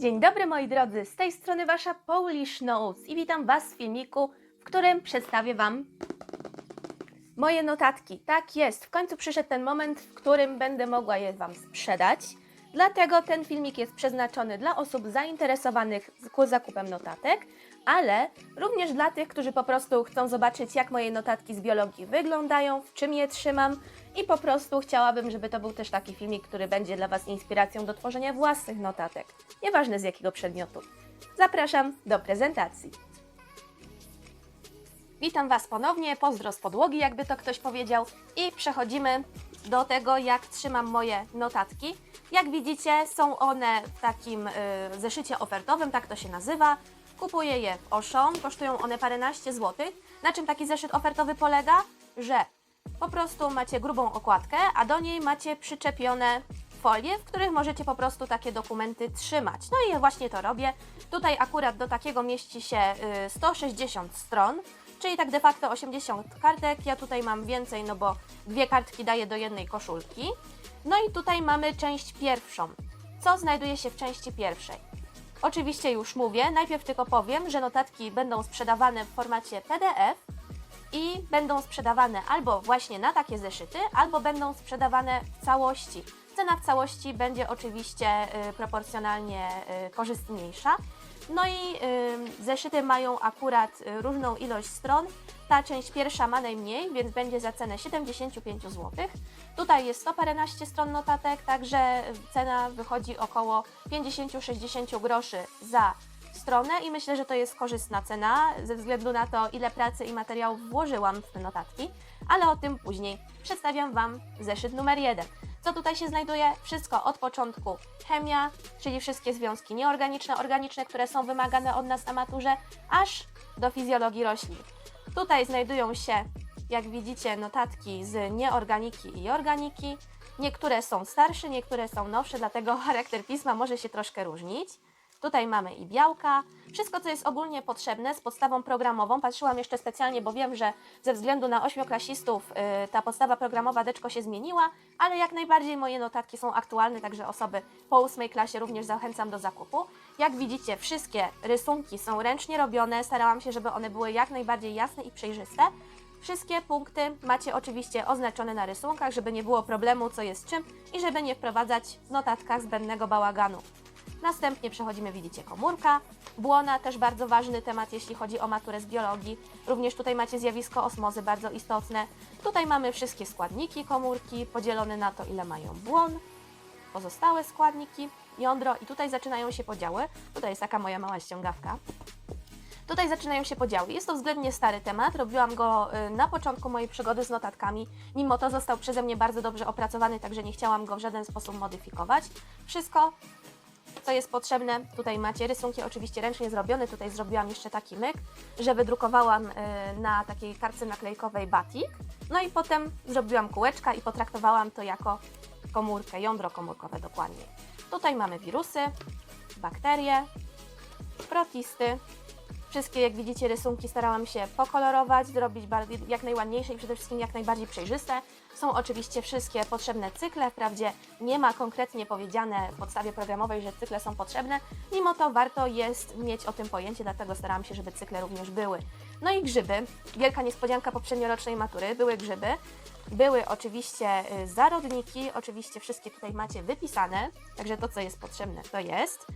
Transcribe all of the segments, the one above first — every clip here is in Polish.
Dzień dobry moi drodzy, z tej strony wasza Polish Notes i witam was w filmiku, w którym przedstawię wam moje notatki. Tak jest, w końcu przyszedł ten moment, w którym będę mogła je wam sprzedać. Dlatego ten filmik jest przeznaczony dla osób zainteresowanych zakupem notatek, ale również dla tych, którzy po prostu chcą zobaczyć, jak moje notatki z biologii wyglądają, w czym je trzymam i po prostu chciałabym, żeby to był też taki filmik, który będzie dla Was inspiracją do tworzenia własnych notatek, nieważne z jakiego przedmiotu. Zapraszam do prezentacji. Witam Was ponownie, pozdro z podłogi, jakby to ktoś powiedział, i przechodzimy do tego, jak trzymam moje notatki. Jak widzicie, są one w takim y, zeszycie ofertowym, tak to się nazywa. Kupuję je w Auchan, kosztują one paręnaście złotych. Na czym taki zeszyt ofertowy polega? Że po prostu macie grubą okładkę, a do niej macie przyczepione folie, w których możecie po prostu takie dokumenty trzymać. No i ja właśnie to robię. Tutaj akurat do takiego mieści się y, 160 stron, czyli tak de facto 80 kartek. Ja tutaj mam więcej, no bo dwie kartki daję do jednej koszulki. No i tutaj mamy część pierwszą. Co znajduje się w części pierwszej? Oczywiście już mówię, najpierw tylko powiem, że notatki będą sprzedawane w formacie PDF i będą sprzedawane albo właśnie na takie zeszyty, albo będą sprzedawane w całości. Cena w całości będzie oczywiście y, proporcjonalnie y, korzystniejsza. No i y, zeszyty mają akurat różną ilość stron. Ta część pierwsza ma najmniej, więc będzie za cenę 75 zł. Tutaj jest 100 paręnaście stron notatek, także cena wychodzi około 50-60 groszy za stronę i myślę, że to jest korzystna cena ze względu na to, ile pracy i materiałów włożyłam w te notatki, ale o tym później. Przedstawiam Wam zeszyt numer jeden. Co tutaj się znajduje? Wszystko od początku. Chemia, czyli wszystkie związki nieorganiczne, organiczne, które są wymagane od nas na maturze, aż do fizjologii roślin. Tutaj znajdują się, jak widzicie, notatki z nieorganiki i organiki. Niektóre są starsze, niektóre są nowsze, dlatego charakter pisma może się troszkę różnić. Tutaj mamy i białka. Wszystko, co jest ogólnie potrzebne z podstawą programową. Patrzyłam jeszcze specjalnie, bo wiem, że ze względu na ośmioklasistów y, ta podstawa programowa deczko się zmieniła, ale jak najbardziej moje notatki są aktualne, także osoby po ósmej klasie również zachęcam do zakupu. Jak widzicie, wszystkie rysunki są ręcznie robione. Starałam się, żeby one były jak najbardziej jasne i przejrzyste. Wszystkie punkty macie oczywiście oznaczone na rysunkach, żeby nie było problemu, co jest czym i żeby nie wprowadzać w notatkach zbędnego bałaganu. Następnie przechodzimy, widzicie, komórka. Błona, też bardzo ważny temat, jeśli chodzi o maturę z biologii. Również tutaj macie zjawisko osmozy, bardzo istotne. Tutaj mamy wszystkie składniki komórki, podzielone na to, ile mają błon, pozostałe składniki, jądro i tutaj zaczynają się podziały. Tutaj jest taka moja mała ściągawka. Tutaj zaczynają się podziały. Jest to względnie stary temat. Robiłam go y, na początku mojej przygody z notatkami. Mimo to został przeze mnie bardzo dobrze opracowany, także nie chciałam go w żaden sposób modyfikować. Wszystko, co jest potrzebne, tutaj macie rysunki oczywiście ręcznie zrobione. Tutaj zrobiłam jeszcze taki myk, że wydrukowałam y, na takiej kartce naklejkowej batik. No i potem zrobiłam kółeczka i potraktowałam to jako komórkę, jądro komórkowe dokładnie. Tutaj mamy wirusy, bakterie, protisty, Wszystkie, jak widzicie, rysunki starałam się pokolorować, zrobić jak najładniejsze i przede wszystkim jak najbardziej przejrzyste. Są oczywiście wszystkie potrzebne cykle, wprawdzie nie ma konkretnie powiedziane w podstawie programowej, że cykle są potrzebne, mimo to warto jest mieć o tym pojęcie, dlatego starałam się, żeby cykle również były. No i grzyby, wielka niespodzianka poprzedniorocznej matury, były grzyby. Były oczywiście y, zarodniki, oczywiście wszystkie tutaj macie wypisane, także to, co jest potrzebne, to jest.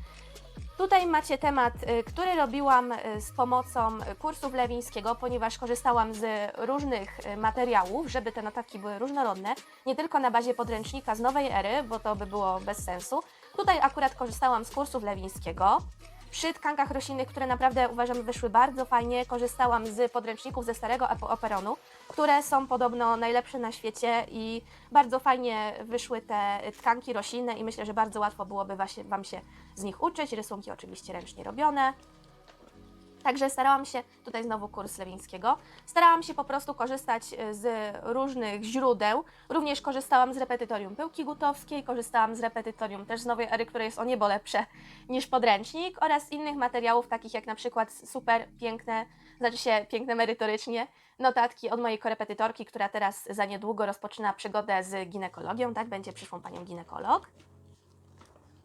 Tutaj macie temat, y, który robiłam y, z pomocą kursów Lewińskiego, ponieważ korzystałam z różnych y, materiałów, żeby te notatki były różnorodne, nie tylko na bazie podręcznika z nowej ery, bo to by było bez sensu. Tutaj akurat korzystałam z kursów Lewińskiego. Przy tkankach roślinnych, które naprawdę uważam wyszły bardzo fajnie, korzystałam z podręczników ze starego operonu, które są podobno najlepsze na świecie i bardzo fajnie wyszły te tkanki roślinne i myślę, że bardzo łatwo byłoby właśnie Wam się z nich uczyć. Rysunki oczywiście ręcznie robione. Także starałam się, tutaj znowu kurs Lewińskiego, starałam się po prostu korzystać y, z różnych źródeł. Również korzystałam z repetytorium Pyłki Gutowskiej, korzystałam z repetytorium też z nowej ery, które jest o niebo lepsze niż podręcznik oraz innych materiałów, takich jak na przykład super piękne, znaczy się piękne merytorycznie, notatki od mojej korepetytorki, która teraz za niedługo rozpoczyna przygodę z ginekologią, tak, będzie przyszłą panią ginekolog.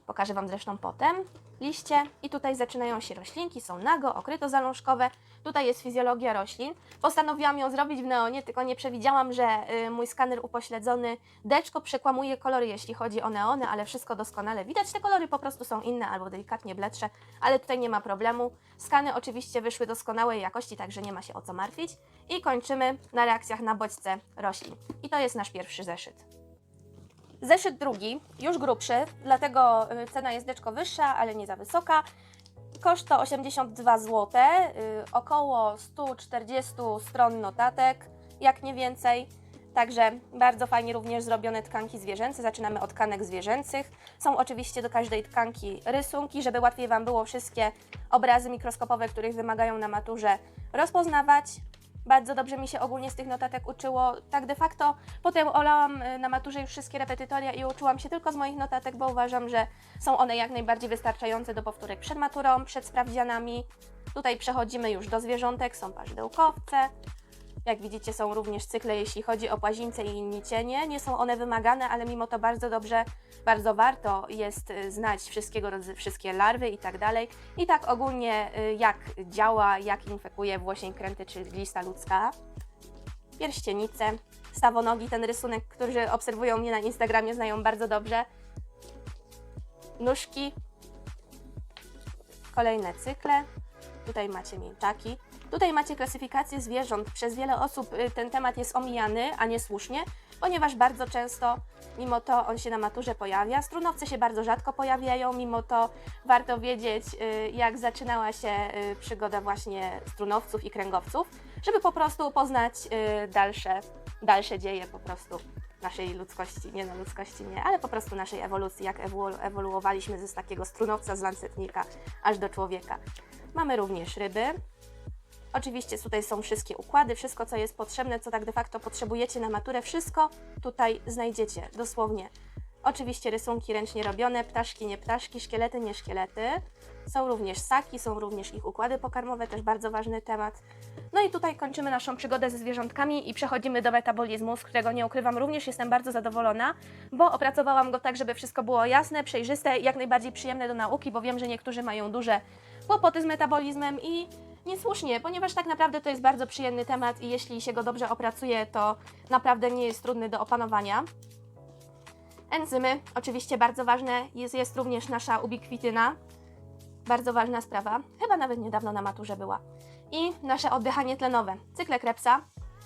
Pokażę Wam zresztą potem. Liście i tutaj zaczynają się roślinki, są nago, okryto zalążkowe. Tutaj jest fizjologia roślin. Postanowiłam ją zrobić w neonie, tylko nie przewidziałam, że y, mój skaner upośledzony deczko przekłamuje kolory, jeśli chodzi o neony, ale wszystko doskonale widać. Te kolory po prostu są inne albo delikatnie bledsze, ale tutaj nie ma problemu. Skany oczywiście wyszły doskonałej jakości, także nie ma się o co martwić. I kończymy na reakcjach na bodźce roślin. I to jest nasz pierwszy zeszyt. Zeszyt drugi, już grubszy, dlatego y, cena jest deczko wyższa, ale nie za wysoka. Koszt to 82 zł, y, około 140 stron notatek, jak nie więcej. Także bardzo fajnie również zrobione tkanki zwierzęce. Zaczynamy od tkanek zwierzęcych. Są oczywiście do każdej tkanki rysunki, żeby łatwiej Wam było wszystkie obrazy mikroskopowe, których wymagają na maturze, rozpoznawać. Bardzo dobrze mi się ogólnie z tych notatek uczyło. Tak de facto potem olałam y, na maturze już wszystkie repetytoria i uczyłam się tylko z moich notatek, bo uważam, że są one jak najbardziej wystarczające do powtórek przed maturą, przed sprawdzianami. Tutaj przechodzimy już do zwierzątek, są paźdełkowce. Jak widzicie, są również cykle, jeśli chodzi o płazińce i inni cienie. Nie są one wymagane, ale mimo to bardzo dobrze, bardzo warto jest y, znać wszystkiego, wszystkie larwy i tak dalej. I tak ogólnie y, jak działa, jak infekuje włosień kręty czy glista ludzka. Pierścienice, stawonogi, ten rysunek, którzy obserwują mnie na Instagramie znają bardzo dobrze. Nóżki, kolejne cykle. Tutaj macie mięczaki. Tutaj macie klasyfikację zwierząt. Przez wiele osób y, ten temat jest omijany, a niesłusznie, ponieważ bardzo często, mimo to on się na maturze pojawia. Strunowce się bardzo rzadko pojawiają, mimo to warto wiedzieć, y, jak zaczynała się y, przygoda właśnie strunowców i kręgowców, żeby po prostu poznać dalsze, dalsze dzieje po prostu naszej ludzkości, nie no ludzkości nie, ale po prostu naszej ewolucji, jak ewolu- ewoluowaliśmy z takiego strunowca, z lancetnika, aż do człowieka. Mamy również ryby. Oczywiście tutaj są wszystkie układy, wszystko co jest potrzebne, co tak de facto potrzebujecie na maturę, wszystko tutaj znajdziecie, dosłownie. Oczywiście rysunki ręcznie robione, ptaszki, nie ptaszki, szkielety, nie szkielety. Są również ssaki, są również ich układy pokarmowe, też bardzo ważny temat. No i tutaj kończymy naszą przygodę ze zwierzątkami i przechodzimy do metabolizmu, z którego nie ukrywam, również jestem bardzo zadowolona, bo opracowałam go tak, żeby wszystko było jasne, przejrzyste jak najbardziej przyjemne do nauki, bo wiem, że niektórzy mają duże kłopoty z metabolizmem i niesłusznie, ponieważ tak naprawdę to jest bardzo przyjemny temat i jeśli się go dobrze opracuje, to naprawdę nie jest trudny do opanowania. Enzymy, oczywiście bardzo ważne, jest, jest również nasza ubikwityna, bardzo ważna sprawa, chyba nawet niedawno na maturze była. I nasze oddychanie tlenowe, cykle Krebsa.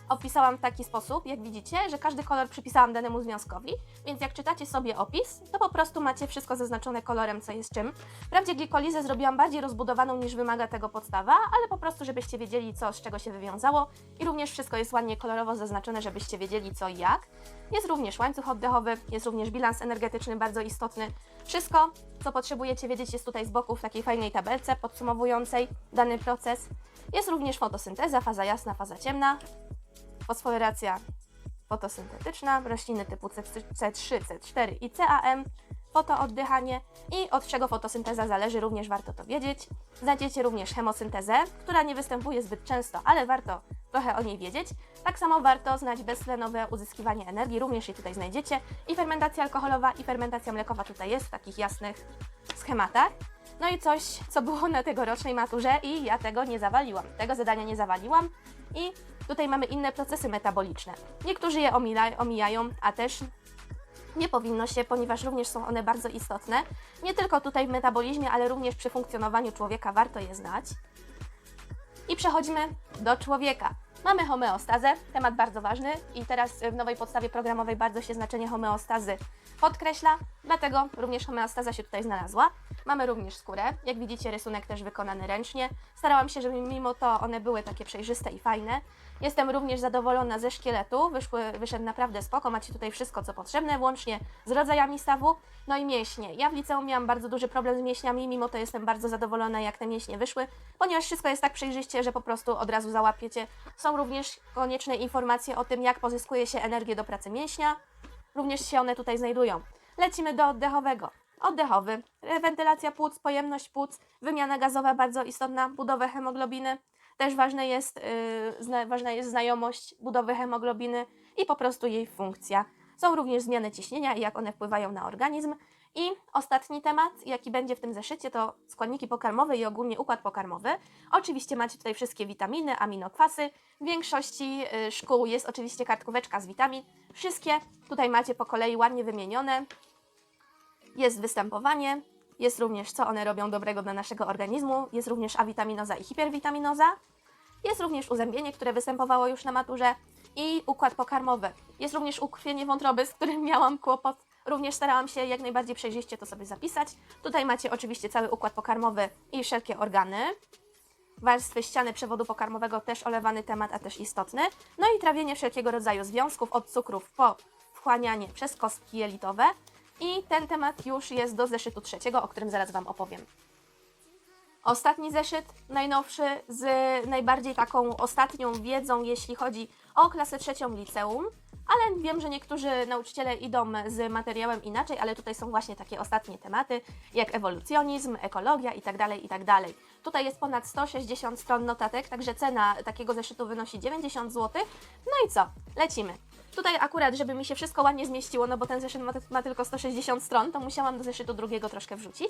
Opisałam w taki sposób, jak widzicie, że każdy kolor przypisałam danemu związkowi, więc jak czytacie sobie opis, to po prostu macie wszystko zaznaczone kolorem, co jest czym. Wprawdzie glikolizę zrobiłam bardziej rozbudowaną niż wymaga tego podstawa, ale po prostu, żebyście wiedzieli, co z czego się wywiązało i również wszystko jest ładnie kolorowo zaznaczone, żebyście wiedzieli, co i jak. Jest również łańcuch oddechowy, jest również bilans energetyczny bardzo istotny. Wszystko, co potrzebujecie wiedzieć, jest tutaj z boku w takiej fajnej tabelce podsumowującej dany proces. Jest również fotosynteza, faza jasna, faza ciemna, fosforylacja fotosyntetyczna, rośliny typu C3, C4 i CAM, fotooddychanie i od czego fotosynteza zależy, również warto to wiedzieć. Znajdziecie również hemosyntezę, która nie występuje zbyt często, ale warto trochę o niej wiedzieć. Tak samo warto znać beztlenowe uzyskiwanie energii, również je tutaj znajdziecie. I fermentacja alkoholowa, i fermentacja mlekowa tutaj jest w takich jasnych schematach. No i coś, co było na tegorocznej maturze i ja tego nie zawaliłam. Tego zadania nie zawaliłam i tutaj mamy inne procesy metaboliczne. Niektórzy je omijają, a też nie powinno się, ponieważ również są one bardzo istotne. Nie tylko tutaj w metabolizmie, ale również przy funkcjonowaniu człowieka warto je znać. I przechodzimy do człowieka. Mamy homeostazę, temat bardzo ważny i teraz w nowej podstawie programowej bardzo się znaczenie homeostazy podkreśla, dlatego również homeostaza się tutaj znalazła. Mamy również skórę, jak widzicie rysunek też wykonany ręcznie. Starałam się, żeby mimo to one były takie przejrzyste i fajne. Jestem również zadowolona ze szkieletu, Wyszły, wyszedł naprawdę spoko, macie tutaj wszystko co potrzebne, włącznie z rodzajami stawu, no i mięśnie. Ja w liceum miałam bardzo duży problem z mięśniami, mimo to jestem bardzo zadowolona jak te mięśnie wyszły, ponieważ wszystko jest tak przejrzyście, że po prostu od razu załapiecie. Są również konieczne informacje o tym, jak pozyskuje się energię do pracy mięśnia, również się one tutaj znajdują. Lecimy do oddechowego. Oddechowy, wentylacja płuc, pojemność płuc, wymiana gazowa bardzo istotna, budowę hemoglobiny. Też ważne jest, yy, zna, ważna jest znajomość budowy hemoglobiny i po prostu jej funkcja. Są również zmiany ciśnienia i jak one wpływają na organizm. I ostatni temat, jaki będzie w tym zeszycie, to składniki pokarmowe i ogólnie układ pokarmowy. Oczywiście macie tutaj wszystkie witaminy, aminokwasy. W większości y, szkół jest oczywiście kartkóweczka z witamin. Wszystkie tutaj macie po kolei ładnie wymienione. Jest występowanie, jest również co one robią dobrego dla naszego organizmu, jest również awitaminoza i hiperwitaminoza. Jest również uzębienie, które występowało już na maturze i układ pokarmowy. Jest również ukrwienie wątroby, z którym miałam kłopot. Również starałam się jak najbardziej przejrzyście to sobie zapisać. Tutaj macie oczywiście cały układ pokarmowy i wszelkie organy. Warstwy ściany przewodu pokarmowego też olewany temat, a też istotny. No i trawienie wszelkiego rodzaju związków od cukrów po wchłanianie przez kostki jelitowe. I ten temat już jest do zeszytu trzeciego, o którym zaraz Wam opowiem. Ostatni zeszyt, najnowszy, z najbardziej taką ostatnią wiedzą, jeśli chodzi o klasę trzecią liceum. Ale wiem, że niektórzy nauczyciele idą z materiałem inaczej, ale tutaj są właśnie takie ostatnie tematy, jak ewolucjonizm, ekologia itd. itd. Tutaj jest ponad 160 stron notatek, także cena takiego zeszytu wynosi 90 zł. No i co? Lecimy. Tutaj akurat, żeby mi się wszystko ładnie zmieściło, no bo ten zeszyt ma, ma tylko 160 stron, to musiałam do zeszytu drugiego troszkę wrzucić.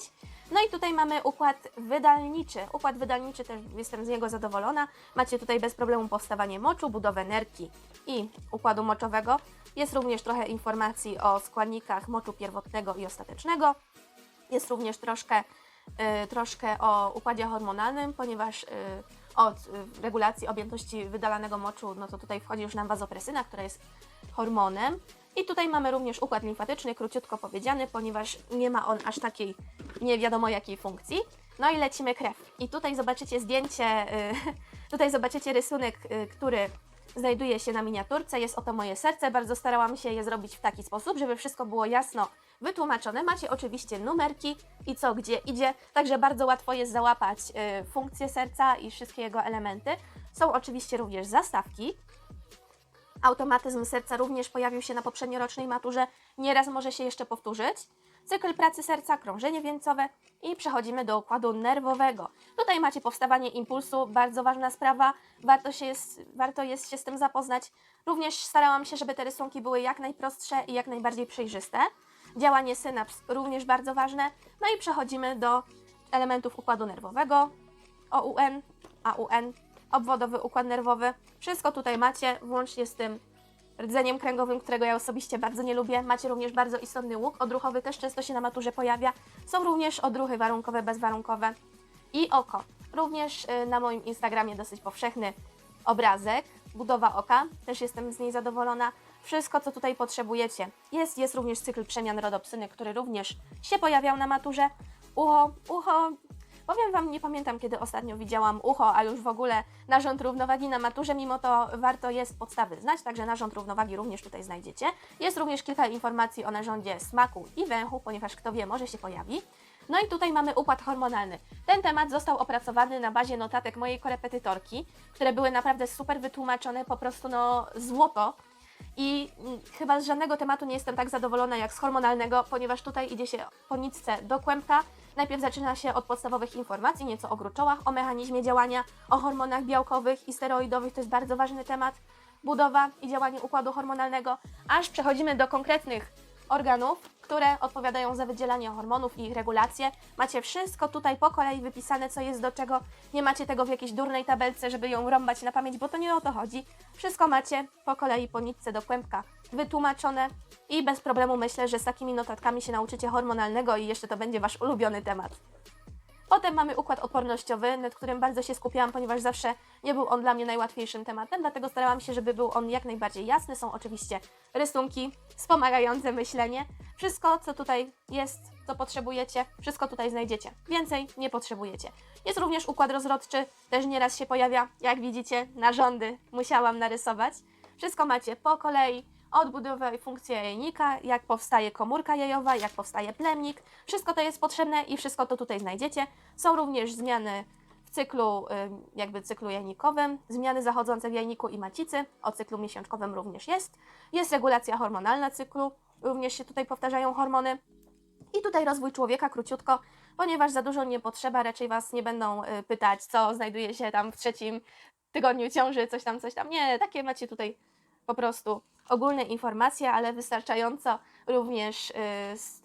No i tutaj mamy układ wydalniczy. Układ wydalniczy też jestem z niego zadowolona. Macie tutaj bez problemu powstawanie moczu, budowę nerki i układu moczowego. Jest również trochę informacji o składnikach moczu pierwotnego i ostatecznego. Jest również troszkę, y, troszkę o układzie hormonalnym, ponieważ y, od y, regulacji objętości wydalanego moczu, no to tutaj wchodzi już nam wazopresyna, która jest hormonem. I tutaj mamy również układ limfatyczny, króciutko powiedziany, ponieważ nie ma on aż takiej nie wiadomo jakiej funkcji. No i lecimy krew. I tutaj zobaczycie zdjęcie, y, tutaj zobaczycie rysunek, y, który znajduje się na miniaturce. Jest oto moje serce. Bardzo starałam się je zrobić w taki sposób, żeby wszystko było jasno wytłumaczone. Macie oczywiście numerki i co gdzie idzie, także bardzo łatwo jest załapać y, funkcję serca i wszystkie jego elementy. Są oczywiście również zastawki. Automatyzm serca również pojawił się na poprzedniorocznej maturze, nieraz może się jeszcze powtórzyć. Cykl pracy serca, krążenie wieńcowe i przechodzimy do układu nerwowego. Tutaj macie powstawanie impulsu, bardzo ważna sprawa, warto, się jest, warto jest się z tym zapoznać. Również starałam się, żeby te rysunki były jak najprostsze i jak najbardziej przejrzyste. Działanie synaps również bardzo ważne. No i przechodzimy do elementów układu nerwowego, OUN, AUN, obwodowy układ nerwowy. Wszystko tutaj macie, włącznie z tym rdzeniem kręgowym, którego ja osobiście bardzo nie lubię. Macie również bardzo istotny łuk odruchowy, też często się na maturze pojawia. Są również odruchy warunkowe, bezwarunkowe i oko. Również y, na moim Instagramie dosyć powszechny obrazek, budowa oka, też jestem z niej zadowolona. Wszystko, co tutaj potrzebujecie. Jest, jest również cykl przemian rodopsyny, który również się pojawiał na maturze. Ucho, ucho Powiem Wam, nie pamiętam kiedy ostatnio widziałam ucho, a już w ogóle narząd równowagi na maturze, mimo to warto jest podstawy znać, także narząd równowagi również tutaj znajdziecie. Jest również kilka informacji o narządzie smaku i węchu, ponieważ kto wie, może się pojawi. No i tutaj mamy układ hormonalny. Ten temat został opracowany na bazie notatek mojej korepetytorki, które były naprawdę super wytłumaczone, po prostu no złoto. I mm, chyba z żadnego tematu nie jestem tak zadowolona jak z hormonalnego, ponieważ tutaj idzie się po nitce do kłębka. Najpierw zaczyna się od podstawowych informacji, nieco o gruczołach, o mechanizmie działania, o hormonach białkowych i steroidowych, to jest bardzo ważny temat. Budowa i działanie układu hormonalnego, aż przechodzimy do konkretnych organów, które odpowiadają za wydzielanie hormonów i ich regulację. Macie wszystko tutaj po kolei wypisane, co jest do czego. Nie macie tego w jakiejś durnej tabelce, żeby ją rąbać na pamięć, bo to nie o to chodzi. Wszystko macie po kolei po nitce do kłębka wytłumaczone i bez problemu myślę, że z takimi notatkami się nauczycie hormonalnego i jeszcze to będzie Wasz ulubiony temat. Potem mamy układ odpornościowy, nad którym bardzo się skupiałam, ponieważ zawsze nie był on dla mnie najłatwiejszym tematem, dlatego starałam się, żeby był on jak najbardziej jasny. Są oczywiście rysunki wspomagające myślenie. Wszystko, co tutaj jest, co potrzebujecie, wszystko tutaj znajdziecie. Więcej nie potrzebujecie. Jest również układ rozrodczy, też nieraz się pojawia, jak widzicie, narządy musiałam narysować. Wszystko macie po kolei, odbudowę i funkcję jajnika, jak powstaje komórka jajowa, jak powstaje plemnik. Wszystko to jest potrzebne i wszystko to tutaj znajdziecie. Są również zmiany w cyklu, ym, jakby cyklu jajnikowym, zmiany zachodzące w jajniku i macicy, o cyklu miesiączkowym również jest. Jest regulacja hormonalna cyklu, również się tutaj powtarzają hormony. I tutaj rozwój człowieka króciutko, ponieważ za dużo nie potrzeba, raczej Was nie będą y, pytać, co znajduje się tam w trzecim tygodniu ciąży, coś tam, coś tam. Nie, takie macie tutaj po prostu ogólne informacje, ale wystarczająco również y,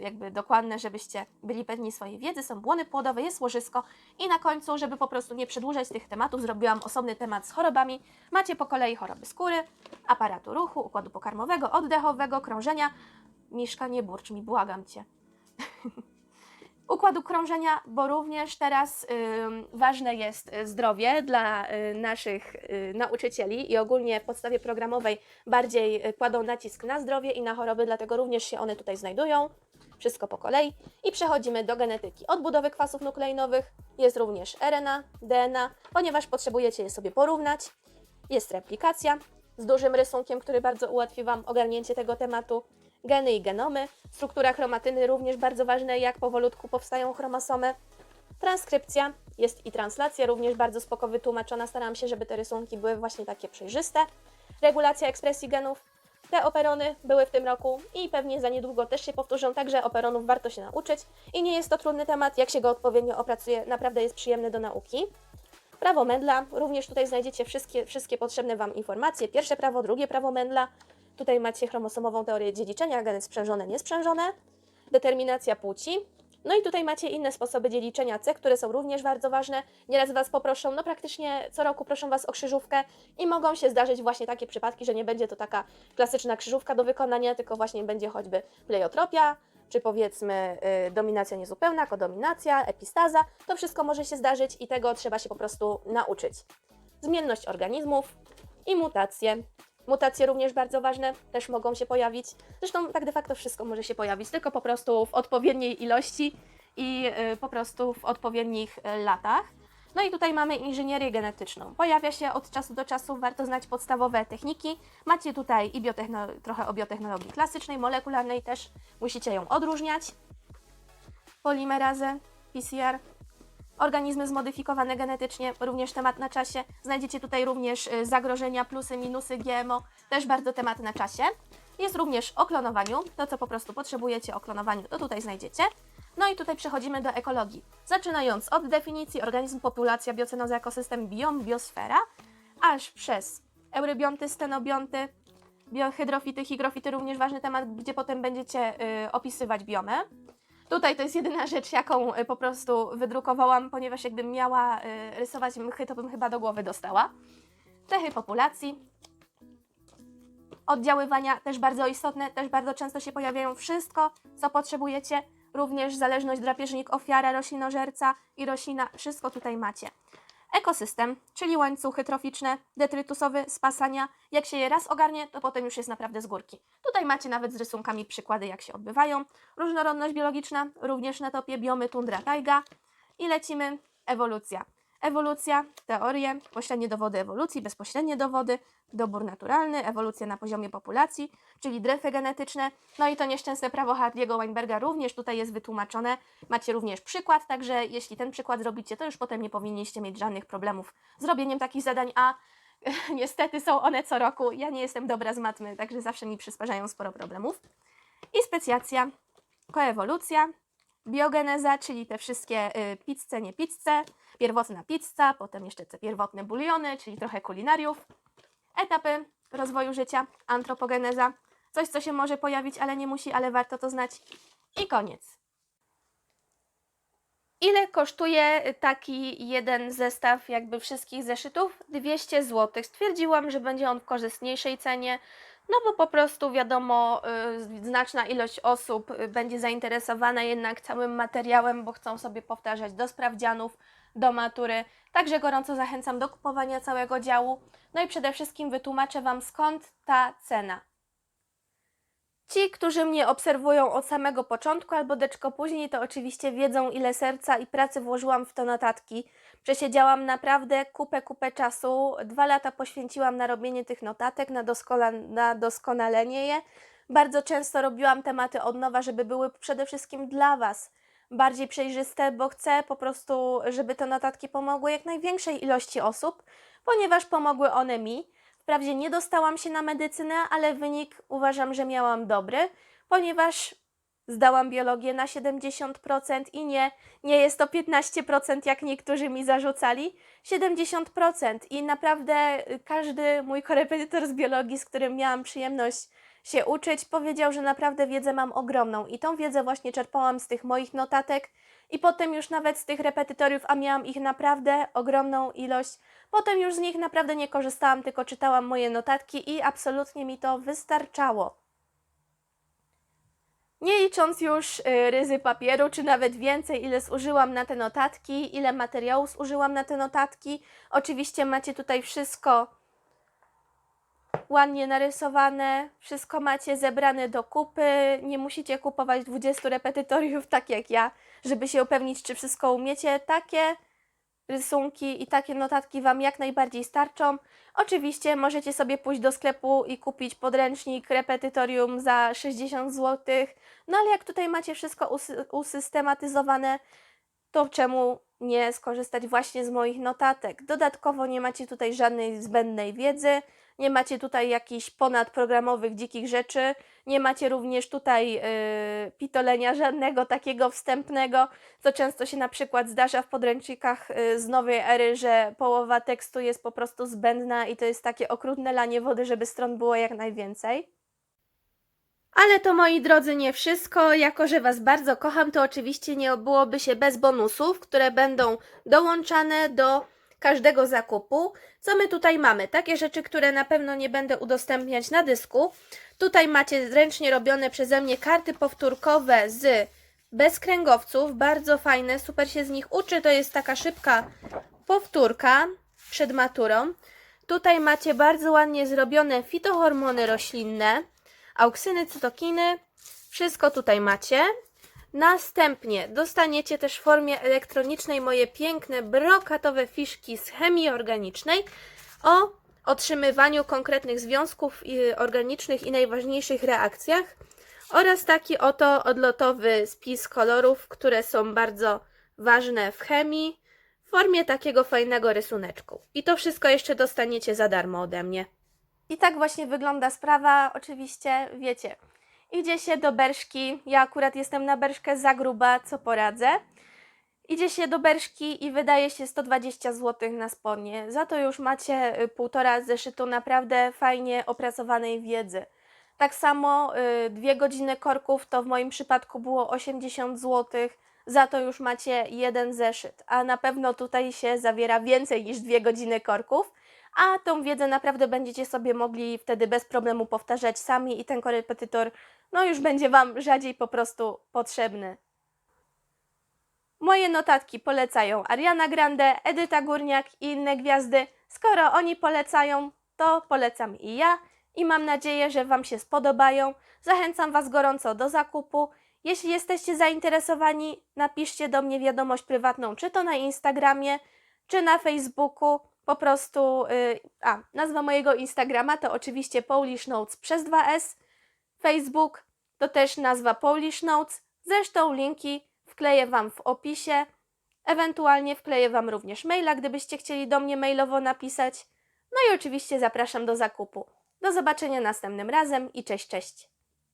jakby dokładne, żebyście byli pewni swojej wiedzy. Są błony płodowe, jest łożysko i na końcu, żeby po prostu nie przedłużać tych tematów, zrobiłam osobny temat z chorobami. Macie po kolei choroby skóry, aparatu ruchu, układu pokarmowego, oddechowego, krążenia. Miszka, nie burcz mi, błagam Cię. Układu krążenia, bo również teraz ważne jest y, zdrowie dla y, naszych y, nauczycieli i ogólnie w podstawie programowej bardziej kładą nacisk na zdrowie i na choroby, dlatego również się one tutaj znajdują. Wszystko po kolei. I przechodzimy do genetyki. Odbudowy kwasów nukleinowych jest również RNA, DNA, ponieważ potrzebujecie je sobie porównać. Jest replikacja z dużym rysunkiem, który bardzo ułatwi Wam ogarnięcie tego tematu. Geny i genomy, struktura chromatyny również bardzo ważne, jak powolutku powstają chromosomy. Transkrypcja jest i translacja, również bardzo spoko wytłumaczona. Starałam się, żeby te rysunki były właśnie takie przejrzyste. Regulacja ekspresji genów. Te operony były w tym roku i pewnie za niedługo też się powtórzą, także operonów warto się nauczyć. I nie jest to trudny temat, jak się go odpowiednio opracuje, naprawdę jest przyjemny do nauki. Prawo Mendla, również tutaj znajdziecie wszystkie, wszystkie potrzebne Wam informacje. Pierwsze prawo, drugie prawo Mendla. Tutaj macie chromosomową teorię dziedziczenia, geny sprzężone, niesprzężone. Determinacja płci. No i tutaj macie inne sposoby dziedziczenia cech, które są również bardzo ważne. Nieraz Was poproszą, no praktycznie co roku proszą Was o krzyżówkę i mogą się zdarzyć właśnie takie przypadki, że nie będzie to taka klasyczna krzyżówka do wykonania, tylko właśnie będzie choćby pleiotropia, czy powiedzmy y, dominacja niezupełna, kodominacja, epistaza. To wszystko może się zdarzyć i tego trzeba się po prostu nauczyć. Zmienność organizmów i mutacje. Mutacje również bardzo ważne, też mogą się pojawić. Zresztą tak de facto wszystko może się pojawić, tylko po prostu w odpowiedniej ilości i y, po prostu w odpowiednich y, latach. No i tutaj mamy inżynierię genetyczną. Pojawia się od czasu do czasu, warto znać podstawowe techniki. Macie tutaj i biotechno- trochę o biotechnologii klasycznej, molekularnej też, musicie ją odróżniać. Polimerazę, PCR, organizmy zmodyfikowane genetycznie, również temat na czasie. Znajdziecie tutaj również y, zagrożenia, plusy, minusy GMO, też bardzo temat na czasie. Jest również o klonowaniu, to co po prostu potrzebujecie o klonowaniu, to tutaj znajdziecie. No i tutaj przechodzimy do ekologii. Zaczynając od definicji organizm, populacja, biocenoza, ekosystem, biom, biosfera, aż przez eurybionty, stenobionty, biohydrofity, higrofity, również ważny temat, gdzie potem będziecie y, opisywać biomy. Tutaj to jest jedyna rzecz, jaką y, po prostu wydrukowałam, ponieważ jakbym miała y, rysować mchy, to bym chyba do głowy dostała. Cechy populacji. Oddziaływania też bardzo istotne, też bardzo często się pojawiają. Wszystko, co potrzebujecie, również zależność drapieżnik, ofiara, roślinożerca i roślina, wszystko tutaj macie. Ekosystem, czyli łańcuchy troficzne, detrytusowy, spasania. Jak się je raz ogarnie, to potem już jest naprawdę z górki. Tutaj macie nawet z rysunkami przykłady, jak się odbywają. Różnorodność biologiczna, również na topie biomy, tundra, tajga. I lecimy ewolucja. Ewolucja, teorie, pośrednie dowody ewolucji, bezpośrednie dowody, dobór naturalny, ewolucja na poziomie populacji, czyli dryfy genetyczne. No i to nieszczęsne prawo Hardiego Weinberga również tutaj jest wytłumaczone. Macie również przykład, także jeśli ten przykład zrobicie, to już potem nie powinniście mieć żadnych problemów z robieniem takich zadań, a niestety są one co roku. Ja nie jestem dobra z matmy, także zawsze mi przysparzają sporo problemów. I specjacja, koewolucja, biogeneza, czyli te wszystkie y, pizze, nie pizze, pierwotna pizza, potem jeszcze te pierwotne buliony, czyli trochę kulinariów, etapy rozwoju życia, antropogeneza, coś co się może pojawić, ale nie musi, ale warto to znać i koniec. Ile kosztuje taki jeden zestaw jakby wszystkich zeszytów? 200 zł. Stwierdziłam, że będzie on w korzystniejszej cenie, no bo po prostu wiadomo, y, znaczna ilość osób y, będzie zainteresowana jednak całym materiałem, bo chcą sobie powtarzać do sprawdzianów, do matury. Także gorąco zachęcam do kupowania całego działu. No i przede wszystkim wytłumaczę Wam skąd ta cena. Ci, którzy mnie obserwują od samego początku albo deczko później, to oczywiście wiedzą, ile serca i pracy włożyłam w to notatki. Przesiedziałam naprawdę kupę, kupę czasu. Dwa lata poświęciłam na robienie tych notatek, na, doskola- na doskonalenie je. Bardzo często robiłam tematy od nowa, żeby były przede wszystkim dla Was bardziej przejrzyste, bo chcę po prostu, żeby te notatki pomogły jak największej ilości osób, ponieważ pomogły one mi. Wprawdzie nie dostałam się na medycynę, ale wynik uważam, że miałam dobry, ponieważ zdałam biologię na 70% i nie, nie jest to 15%, jak niektórzy mi zarzucali. 70% i naprawdę y, każdy mój korepetytor z biologii, z którym miałam przyjemność się uczyć, powiedział, że naprawdę wiedzę mam ogromną i tą wiedzę właśnie czerpałam z tych moich notatek i potem już nawet z tych repetytoriów, a miałam ich naprawdę ogromną ilość, potem już z nich naprawdę nie korzystałam, tylko czytałam moje notatki i absolutnie mi to wystarczało. Nie licząc już y, ryzy papieru, czy nawet więcej, ile zużyłam na te notatki, ile materiału zużyłam na te notatki. Oczywiście macie tutaj wszystko ładnie narysowane, wszystko macie zebrane do kupy. Nie musicie kupować 20 repetytoriów, tak jak ja, żeby się upewnić, czy wszystko umiecie. Takie rysunki i takie notatki Wam jak najbardziej starczą. Oczywiście możecie sobie pójść do sklepu i kupić podręcznik repetytorium za 60 zł. No ale jak tutaj macie wszystko usy- usystematyzowane, to czemu nie skorzystać właśnie z moich notatek? Dodatkowo nie macie tutaj żadnej zbędnej wiedzy, nie macie tutaj jakichś ponadprogramowych dzikich rzeczy, nie macie również tutaj yy, pitolenia żadnego takiego wstępnego, co często się na przykład zdarza w podręcznikach yy, z nowej ery, że połowa tekstu jest po prostu zbędna i to jest takie okrutne lanie wody, żeby stron było jak najwięcej. Ale to moi drodzy nie wszystko. Jako, że Was bardzo kocham, to oczywiście nie byłoby się bez bonusów, które będą dołączane do każdego zakupu. Co my tutaj mamy? Takie rzeczy, które na pewno nie będę udostępniać na dysku. Tutaj macie ręcznie robione przeze mnie karty powtórkowe z bez kręgowców. Bardzo fajne, super się z nich uczy. To jest taka szybka powtórka przed maturą. Tutaj macie bardzo ładnie zrobione fitohormony roślinne auksyny, cytokiny, wszystko tutaj macie. Następnie dostaniecie też w formie elektronicznej moje piękne brokatowe fiszki z chemii organicznej o otrzymywaniu konkretnych związków y, organicznych i najważniejszych reakcjach oraz taki oto odlotowy spis kolorów, które są bardzo ważne w chemii w formie takiego fajnego rysuneczku. I to wszystko jeszcze dostaniecie za darmo ode mnie. I tak właśnie wygląda sprawa. Oczywiście, wiecie, idzie się do Berszki. Ja akurat jestem na Berszkę za gruba, co poradzę. Idzie się do Berszki i wydaje się 120 zł na spodnie. Za to już macie y, półtora zeszytu naprawdę fajnie opracowanej wiedzy. Tak samo y, dwie godziny korków to w moim przypadku było 80 zł. Za to już macie jeden zeszyt, a na pewno tutaj się zawiera więcej niż dwie godziny korków a tą wiedzę naprawdę będziecie sobie mogli wtedy bez problemu powtarzać sami i ten korepetytor no już będzie Wam rzadziej po prostu potrzebny. Moje notatki polecają Ariana Grande, Edyta Górniak i inne gwiazdy. Skoro oni polecają, to polecam i ja i mam nadzieję, że Wam się spodobają. Zachęcam Was gorąco do zakupu. Jeśli jesteście zainteresowani, napiszcie do mnie wiadomość prywatną, czy to na Instagramie, czy na Facebooku po prostu, y, a nazwa mojego Instagrama to oczywiście Polish Notes przez 2S, Facebook to też nazwa Polish Notes, zresztą linki wkleję Wam w opisie, ewentualnie wkleję Wam również maila, gdybyście chcieli do mnie mailowo napisać, no i oczywiście zapraszam do zakupu. Do zobaczenia następnym razem i cześć, cześć!